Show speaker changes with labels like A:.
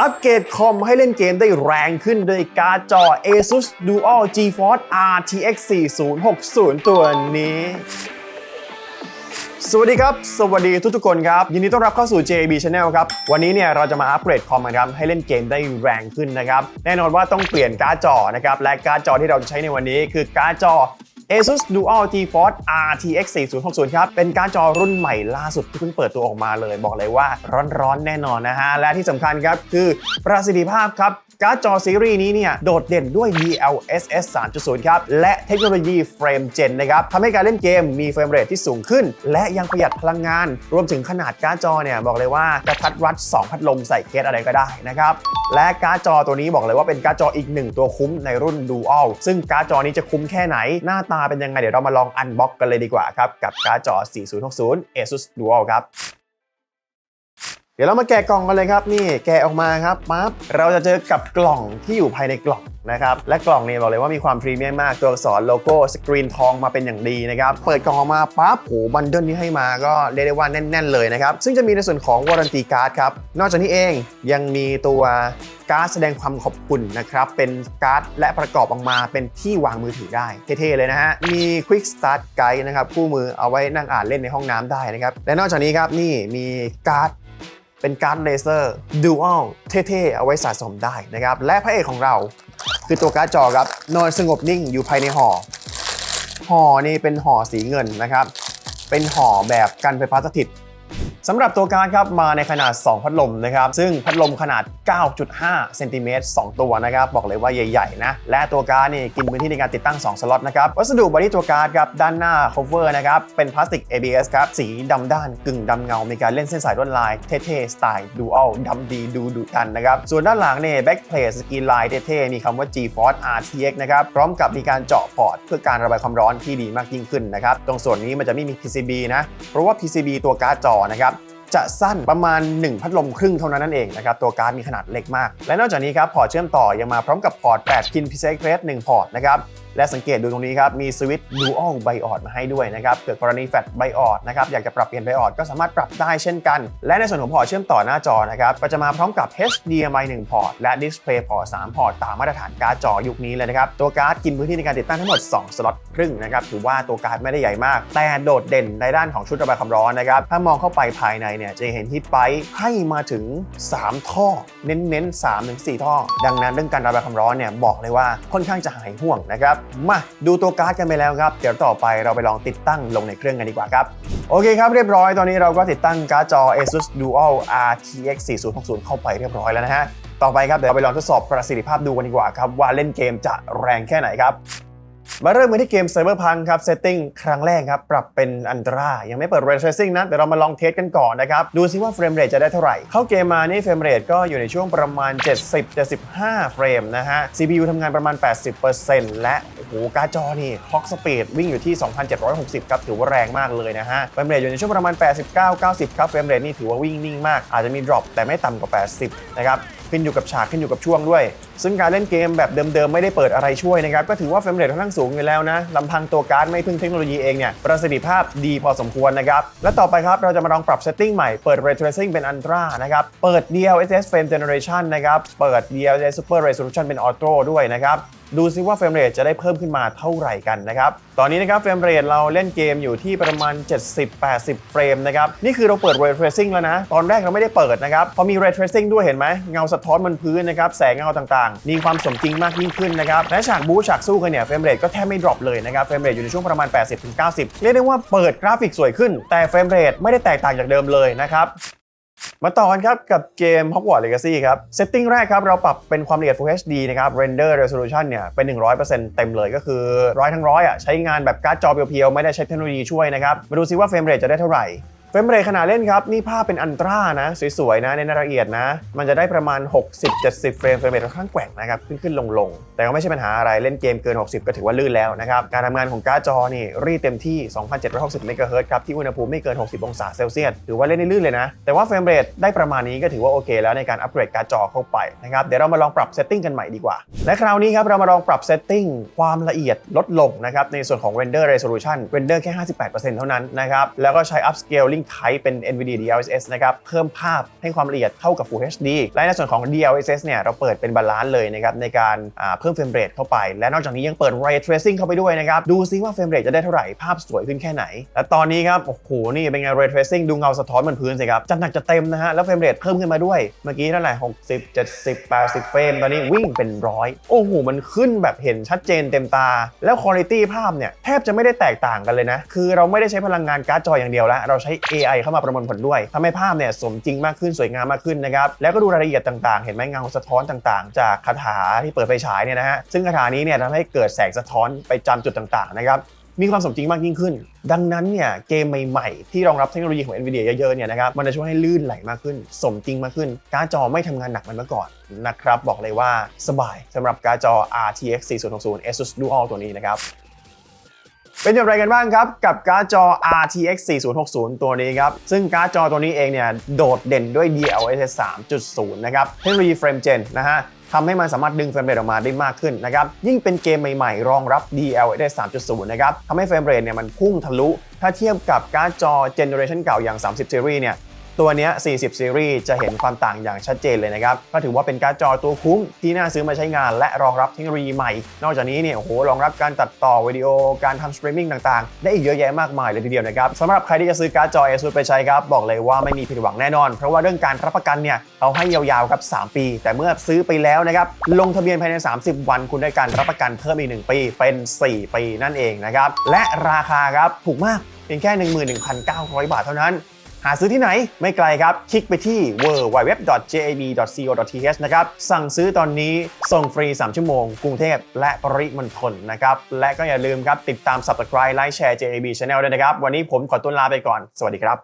A: อัปเกรดคอมให้เล่นเกมได้แรงขึ้นโดยการ์ดจอ ASUS Dual GeForce RTX 4060 ตัวนี้สวัสดีครับ สวัสดีทุกๆคนครับ ยินดีต้อนรับเข้าสู่ JB Channel ครับ วันนี้เนี่ยเราจะมาอัปเกรดคอมนะครับให้เล่นเกมได้แรงขึ้นนะครับ แน่นอนว่าต้องเปลี่ยนการ์ดจอนะครับ และการ์ดจอที่เราจะใช้ในวันนี้คือการ์ดจอ ASUS Dual GeForce RTX 4060 ครับ เป็นการจอรุ่นใหม่ล่าสุดที่เพิ่งเปิดตัวออกมาเลย บอกเลยว่าร้อนๆแน่นอนนะฮะ และที่สำคัญครับ คือประสิทธิภาพครับการ์ดจอซีรีส์นี้เนี่ยโดดเด่นด้วย DLSS 3.0 ครับ และเทคโนโลยีเฟรมเจนนะครับทำให้การเล่นเกมมีเฟรมเรทที่สูงขึ้น และยังประหยัดพลังงาน รวมถึงขนาดการ์ดจอเนี่ย บอกเลยว่ากระทัดรัด 2 พัดลมใส่เคสอะไรก็ได้นะครับ และการ์ดจอตัวนี้บอกเลยว่าเป็นการ์ดจออีกหนึ่งตัวคุ้มในรุ่น Dual ซึ่งการ์ดจอนี้จะคุ้มแค่ไหนหน้าตาาเป็นยังไงเดี๋ยวเรามาลองอันบ็อกกันเลยดีกว่าครับกับการ์ดจอ 4060 ASUS Dual ครับ เดี๋ยวเรามาแกะกล่องกันเลยครับนี่แกะออกมาครับปั๊บเราจะเจอกับกล่องที่อยู่ภายในกล่องนะครับและกล่องนี้บอกเลยว่ามีความพรีเมียมมากตัวอักษรโลโก้สกรีนทองมาเป็นอย่างดีนะครับเปิดกล่องออกมาปั๊บโหบันเดิลที่ให้มาก็เรียกได้ว่าแน่น ๆ เลยนะครับซึ่งจะมีในส่วนของวารันตีการ์ดครับนอกจากนี้เองยังมีตัวการ์ดแสดงความขอบคุณนะครับเป็นการ์ดและประกอบออกมาเป็นที่วางมือถือได้เท่ๆเลยนะฮะมี Quick Start Guide นะครับคู่มือเอาไว้นั่งอ่านเล่นในห้องน้ำได้นะครับและนอกจากนี้ครับนี่มีการ์ด เป็นการ์ดเลเซอร์ดูอัลเท่ๆ เอาไว้สะสมได้นะครับ และพระเอกของเราคือตัวการ์ดจอครับ นอนสงบนิ่งอยู่ภายในห่อห่อนี่เป็นห่อสีเงินนะครับ เป็นห่อแบบกันไฟฟ้าสถิต สำหรับตัวการ์ดครับมาในขนาด 2 พัดลมนะครับซึ่งพัดลมขนาด 9.5เซนติเมตร2ตัวนะครับบอกเลยว่าใหญ่ๆนะและตัวการ์ดนี่กินพื้นที่ในการติดตั้ง 2 สล็อตนะครับวัสดุบอดี้ตัวการ์ดครับด้านหน้า cover นะครับเป็นพลาสติก ABS ครับสีดำด้านกึ่งดำเงา มีการเล่นเส้นสายลวดลายเท่ๆสไตล์ดูอัลดำดีดูดุดันนะครับส่วนด้านหลังเนี่ย backplate สกรีนลายเท่ๆมีคำว่า GeForce RTX นะครับพร้อมกับมีการเจาะพอร์ตเพื่อการระบายความร้อนที่ดีมากยิ่งขึ้นนะครับตรงส่วนนี้มันจะไม่มี PCB นะเพราะว่า PCB ตัวการ์ดจอนะครับ จะสั้นประมาณ 1 พัดลมครึ่งเท่านั้นนั่นเองนะครับตัวการ์ดมีขนาดเล็กมาก และนอกจากนี้ครับพอร์ตเชื่อมต่อยังมาพร้อมกับพอร์ต8พิน PCI Express 1พอร์ตนะครับ และสังเกตดูตรงนี้ครับ มีสวิตช์ Dual Biot มาให้ด้วยนะครับเกิดกรณีแฟลช Biot นะครับอยากจะปรับเปลี่ยน Biot ก็สามารถปรับได้เช่นกัน และในส่วนของพอร์ตเชื่อมต่อหน้าจอนะครับก็จะมาพร้อมกับ HDMI 1 พอร์ต และ Display พอร์ต3พอร์ตตามมาตรฐานการ์ดจอยุคนี้เลยนะครับตัวการ์ดกินพื้นที่ในการติดตั้งทั้งหมด 2 สล็อตครึ่งนะครับถือว่าตัวการ์ดไม่ได้ใหญ่มาก แต่โดดเด่นในด้านของชุดระบายความร้อนนะครับถ้ามองเข้าไปภายในเนี่ยจะเห็นฮีทไปให้มาถึง 3 ท่อ เน้นๆ3ถึง4ท่อ ดังนั้นเรื่องการระบายความร้อนเนี่ยบอกเลยว่าค่อนข้างจะหายห่วงนะครับมาดูตัวการ์ดกันไปแล้วครับ เดี๋ยวต่อไปเราไปลองติดตั้งลงในเครื่องกันดีกว่าครับ โอเคครับเรียบร้อยตอนนี้เราก็ติดตั้งการ์ดจอ ASUS Dual RTX 4060 เข้าไปเรียบร้อยแล้วนะฮะ ต่อไปครับเดี๋ยวเราไปลองทดสอบประสิทธิภาพดูกันดีกว่าครับว่าเล่นเกมจะแรงแค่ไหนครับมาเริ่มกันที่เกม Cyberpunk ครับเซตติ้งครั้งแรกครับ ปรับเป็นอันตรา ยังไม่เปิด Ray Tracing นะเดี๋ยวเรามาลองเทสกันก่อนนะครับ ดูซิว่าเฟรมเรทจะได้เท่าไหร่ เข้าเกมมานี่เฟรมเรทก็อยู่ในช่วงประมาณ 70-75 เฟรมนะฮะ CPU ทำงานประมาณ 80%และ โหการ์ดจอนี่คล็อกสปีดวิ่งอยู่ที่ 2,760 ครับ ถือว่าแรงมากเลยนะฮะเฟรมเรทอยู่ในช่วงประมาณ 89-90 ครับเฟรมเรทนี่ถือว่าวิ่งนิ่งมาก อาจจะมี drop แต่ไม่ต่ำกว่า 80 นะครับขึ้นอยู่กับฉากขึ้นอยู่กับช่วงด้วย ซึ่งการเล่นเกมแบบเดิมๆ ไม่ได้เปิดอะไรช่วยนะครับ ก็ถือว่าเฟรมเรทค่อนข้างสูงอยู่แล้วนะลำพังตัวการ์ดไม่พึ่งเทคโนโลยีเองเนี่ย ประสิทธิภาพดีพอสมควรนะครับ และต่อไปครับ เราจะมาลองปรับเซตติ้งใหม่เปิด Ray Tracing เป็น Ultra นะครับ เปิด DLSS Frame Generation นะครับ เปิด DLSS Super Resolution เป็น Auto ด้วยนะครับ ดูซิว่าเฟรมเรทจะได้เพิ่มขึ้นมาเท่าไหร่กันนะครับ ตอนนี้นะครับเฟรมเรทเราเล่นเกมอยู่ที่ประมาณ 70-80 เฟรมนะครับ นี่คือเราเปิด Ray Tracing แล้วนะ ตอนแรกเราไม่ได้เปิดนะครับ พอมี Ray Tracing ด้วยเห็นไหม เงาสะท้อนบนพื้นนะครับ แสงเงาต่างๆ มีความสมจริงมากยิ่งขึ้นนะครับ และฉากบู๊ฉากสู้กันเนี่ยเฟรมเรทก็แทบไม่ดรอปเลยนะครับเฟรมเรทอยู่ในช่วงประมาณ 80-90 เรียกได้ว่าเปิดกราฟิกสวยขึ้น แต่เฟรมเรทไม่ได้แตกต่างจากเดิมเลยนะครับ มาต่อกันครับกับเกม Hogwarts Legacy ครับเซตติ้งแรกครับเราปรับเป็นความละเอียด Full HD นะครับ Render Resolution เนี่ยเป็น 100%เต็มเลยก็คือร้อยทั้งร้อยอะใช้งานแบบการ์ดจอเพียวๆ ไม่ได้ใช้เทคโนโลยีช่วยนะครับ มาดูซิว่าเฟรมเรทจะได้เท่าไหร่ เฟรมเรทขนาดเล่นครับ นี่ภาพเป็นอันตรานะ สวยๆ นะในรายละเอียดนะ มันจะได้ประมาณ 60-70 เฟรมเฟรมเรทค่อนข้างแกว่งนะครับ ขึ้นๆลงๆแต่ก็ไม่ใช่ปัญหาอะไรเล่นเกมเกิน 60 ก็ถือว่าลื่นแล้วนะครับ การทำงานของการ์ดจอนี่รีดเต็มที่ 2,760เมกะเฮิรตซ์ครับ ที่อุณหภูมิไม่เกิน 60 องศาเซลเซียสถือว่าเล่นได้ลื่นเลยนะ แต่ว่าเฟรมเรทได้ประมาณนี้ก็ถือว่าโอเค แล้วในการอัปเกรดการ์ดจอเข้าไปนะครับเดี๋ยวเรามาลองปรับเซตติ้งกันใหม่ดีกว่าและคราวนี้ครับเรามาลองปรับเซตติ้งความละเอียดลดลงนะครับในส่วนของ render resolution render แค่ 58%เท่านั้นนะครับแล้วก็ใช้ upscaling Type เป็น NVIDIA DLSS นะครับเพิ่มภาพให้ความละเอียดเท่ากับ Full HD และในส่วนของ DLSS เนี่ยเราเปิดเป็นบาลานซ์เลยนะครับในการเพิ่มเฟรมเรทเข้าไป และนอกจากนี้ยังเปิด Ray Tracing เข้าไปด้วยนะครับดูซิว่าเฟรมเรทจะได้เท่าไหร่ภาพสวยขึ้นแค่ไหน และตอนนี้ครับโอ้โหนี่เป็นไง Ray Tracing ดูเงาสะท้อนบนพื้นสิครับจัดหนักจัดเต็มนะฮะแล้วเฟรมเรทเพิ่มขึ้นมาด้วยเมื่อกี้เท่าไหร่60 70 80 เฟรมตอนนี้วิ่งเป็นร้อยโอ้โหมันขึ้นแบบเห็นชัดเจนเต็มตา แล้วคุณภาพภาพเนี่ยแทบจะไม่ได้แตกต่างกันเลยนะคือเราไม่ได้ใช้พลังงานการ์ดจออย่างเดียวแล้วเราใช้ AI เข้ามาประมวลผลด้วยทำให้ภาพเนี่ยสมจริงมากขึ้นสวยงามมากขึ้นนะครับ แล้วก็ดูรายละเอียดต่างๆ เห็นไหมเงาสะท้อนต่างๆ จากคาถาที่เปิดไฟฉายเนี่ยนะฮะ ซึ่งคาถานี้เนี่ยทำให้เกิดแสงสะท้อนไปจำจุดต่างๆ นะครับมีความสมจริงมากยิ่งขึ้น ดังนั้นเนี่ยเกมใหม่ๆ ที่รองรับเทคโนโลยีของ NVIDIA เยอะๆเนี่ยนะครับมันจะช่วยให้ลื่นไหลมากขึ้น สมจริงมากขึ้น การ์ดจอไม่ทำงานหนักเหมือนเมื่อก่อนนะครับบอกเลยว่าสบายสำหรับการ์ดจอ RTX 4060 ASUS Dual ตัวนี้นะครับ เป็นอย่างไรกันบ้างครับ กับการ์ดจอ RTX 4060 ตัวนี้ครับ ซึ่งการ์ดจอตัวนี้เองเนี่ย โดดเด่นด้วย DLSS 3.0 นะครับเทคโนโลยีเฟรมเจนนะฮะทำให้มันสามารถดึงเฟรมเรทออกมาได้มากขึ้นนะครับ ยิ่งเป็นเกมใหม่ๆ รองรับ DLSS 3.0 นะครับทำให้เฟรมเรทเนี่ยมันพุ่งทะลุ ถ้าเทียบกับการ์ดจอเจเนอเรชันเก่าอย่าง 30 Series เนี่ย ตัวนี้ 40 ซีรีส์จะเห็นความต่างอย่างชัดเจนเลยนะครับ ก็ถือว่าเป็นการ์ดจอตัวคุ้มที่น่าซื้อมาใช้งาน และรองรับเทคโนโลยีใหม่ นอกจากนี้เนี่ยโอ้โหรองรับการตัดต่อวิดีโอการทำสตรีมมิ่งต่างๆ ได้อีกเยอะแยะมากมายเลยทีเดียวนะครับสำหรับใครที่จะซื้อการ์ดจอ ASUS ไปใช้ครับ บอกเลยว่าไม่มีผิดหวังแน่นอน เพราะว่าเรื่องการรับประกันเนี่ยเราให้ยาวๆครับ 3 ปี แต่เมื่อซื้อไปแล้วนะครับลงทะเบียนภายใน 30 วัน คุณได้การรับประกันเพิ่มอีก1ปีเป็น 4 ปีนั่นเองนะครับและราคาครับถูกมากเพียงแค่ 11,900 บาทเท่านั้น หาซื้อที่ไหนไม่ไกลครับ คลิกไปที่ www.jab.co.th นะครับ สั่งซื้อตอนนี้ส่งฟรี 3 ชั่วโมง กรุงเทพและปริมณฑลนะครับ และก็อย่าลืมครับ ติดตาม subscribe ไลค์แชร์ JAB Channel ด้วยนะครับ วันนี้ผมขอตัวลาไปก่อน สวัสดีครับ